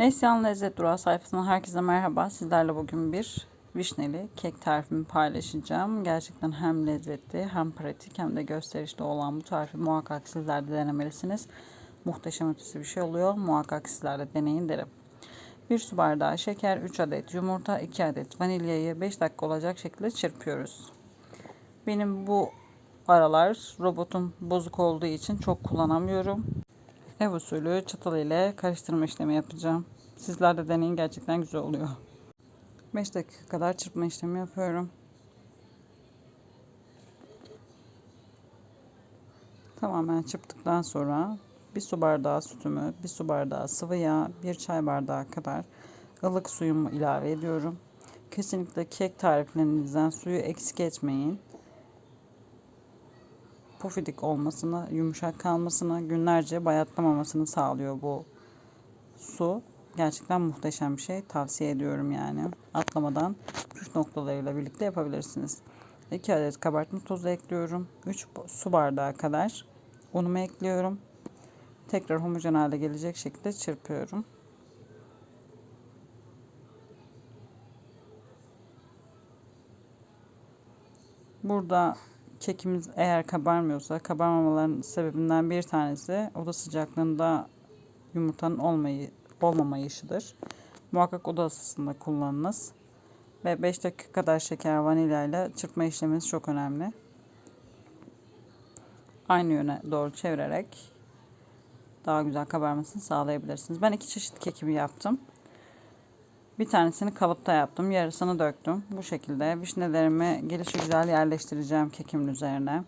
Neslihan Lezzet Durağı sayfasından herkese merhaba. Sizlerle bugün bir vişneli kek tarifimi paylaşacağım. Gerçekten hem lezzetli hem pratik hem de gösterişli olan bu tarifi muhakkak sizler de denemelisiniz. Muhteşem ötesi bir şey oluyor. Muhakkak sizler de deneyin derim. 1 su bardağı şeker, 3 adet yumurta, 2 adet vanilyayı 5 dakika olacak şekilde çırpıyoruz. Benim bu aralar robotum bozuk olduğu için çok kullanamıyorum. Ev usulü çatal ile karıştırma işlemi yapacağım. Sizler de deneyin gerçekten güzel oluyor. 5 dakika kadar çırpma işlemi yapıyorum. Tamamen çırptıktan sonra bir su bardağı sütümü, bir su bardağı sıvı yağ, bir çay bardağı kadar ılık suyumu ilave ediyorum. Kesinlikle kek tariflerinizden suyu eksik etmeyin pufidik olmasını, yumuşak kalmasını, günlerce bayatlamamasını sağlıyor bu su. Gerçekten muhteşem bir şey. Tavsiye ediyorum yani. Atlamadan püf noktalarıyla birlikte yapabilirsiniz. 2 adet kabartma tozu ekliyorum. 3 su bardağı kadar unumu ekliyorum. Tekrar homojen hale gelecek şekilde çırpıyorum. Burada kekimiz eğer kabarmıyorsa kabarmamaların sebebinden bir tanesi oda sıcaklığında yumurtanın olmayı, olmamayışıdır. Muhakkak oda ısısında kullanınız. Ve 5 dakika kadar şeker vanilya ile çırpma işleminiz çok önemli. Aynı yöne doğru çevirerek daha güzel kabarmasını sağlayabilirsiniz. Ben iki çeşit kekimi yaptım. Bir tanesini kalıpta yaptım. Yarısını döktüm. Bu şekilde vişnelerimi gelişi güzel yerleştireceğim kekimin üzerine.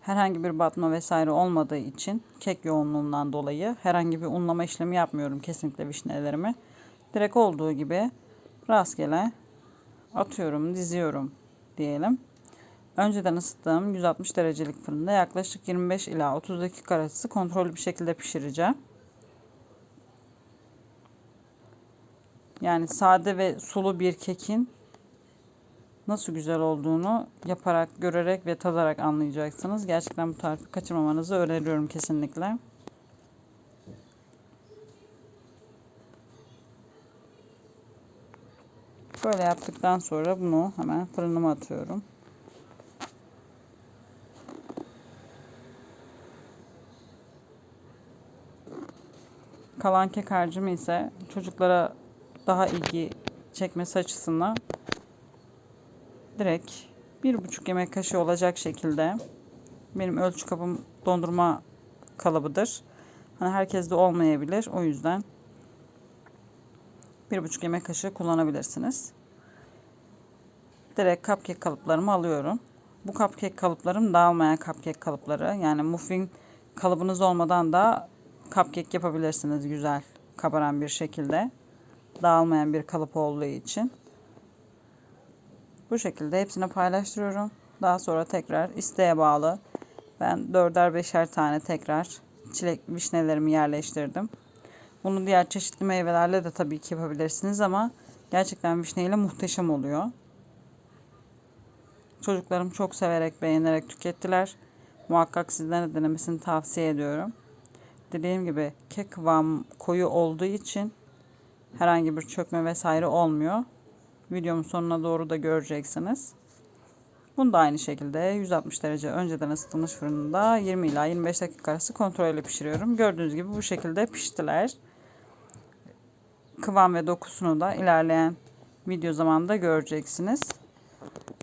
Herhangi bir batma vesaire olmadığı için kek yoğunluğundan dolayı herhangi bir unlama işlemi yapmıyorum kesinlikle vişnelerimi. Direkt olduğu gibi rastgele atıyorum, diziyorum diyelim. Önceden ısıttığım 160 derecelik fırında yaklaşık 25 ila 30 dakika arası kontrollü bir şekilde pişireceğim. Yani sade ve sulu bir kekin nasıl güzel olduğunu yaparak, görerek ve tadarak anlayacaksınız. Gerçekten bu tarifi kaçırmamanızı öneriyorum kesinlikle. Böyle yaptıktan sonra bunu hemen fırınıma atıyorum. Kalan kek harcımı ise çocuklara daha ilgi çekmesi açısından direkt bir buçuk yemek kaşığı olacak şekilde benim ölçü kabım dondurma kalıbıdır. Hani herkes de olmayabilir. O yüzden bir buçuk yemek kaşığı kullanabilirsiniz. Direkt cupcake kalıplarımı alıyorum. Bu cupcake kalıplarım dağılmayan cupcake kalıpları. Yani muffin kalıbınız olmadan da cupcake yapabilirsiniz güzel kabaran bir şekilde dağılmayan bir kalıp olduğu için. Bu şekilde hepsini paylaştırıyorum. Daha sonra tekrar isteğe bağlı. Ben dörder beşer tane tekrar çilek vişnelerimi yerleştirdim. Bunu diğer çeşitli meyvelerle de tabii ki yapabilirsiniz ama gerçekten vişneyle muhteşem oluyor. Çocuklarım çok severek, beğenerek tükettiler. Muhakkak sizlere denemesini tavsiye ediyorum. Dediğim gibi kek kıvam koyu olduğu için herhangi bir çökme vesaire olmuyor. Videomun sonuna doğru da göreceksiniz. Bunu da aynı şekilde 160 derece önceden ısıtılmış fırında 20 ila 25 dakika arası kontrollü pişiriyorum. Gördüğünüz gibi bu şekilde piştiler. Kıvam ve dokusunu da ilerleyen video zamanında göreceksiniz.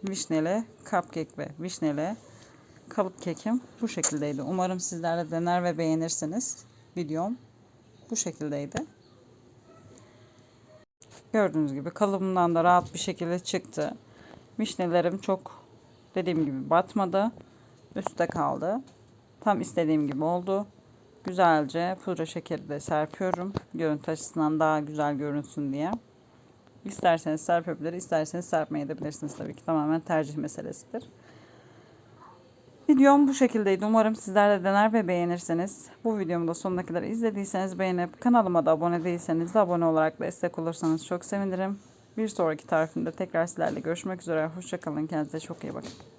Vişneli cupcake ve vişneli kalıp kekim bu şekildeydi. Umarım sizler de dener ve beğenirsiniz. Videom bu şekildeydi. Gördüğünüz gibi kalıbımdan da rahat bir şekilde çıktı. Vişnelerim çok dediğim gibi batmadı. Üstte kaldı. Tam istediğim gibi oldu. Güzelce pudra şekeri de serpiyorum. Görüntü açısından daha güzel görünsün diye. İsterseniz serpebilir, isterseniz serpmeyebilirsiniz tabii ki. Tamamen tercih meselesidir. Videom bu şekildeydi. Umarım sizler de dener ve beğenirsiniz. Bu videomu da sonuna kadar izlediyseniz beğenip kanalıma da abone değilseniz de abone olarak destek olursanız çok sevinirim. Bir sonraki tarifimde tekrar sizlerle görüşmek üzere. Hoşçakalın. Kendinize çok iyi bakın.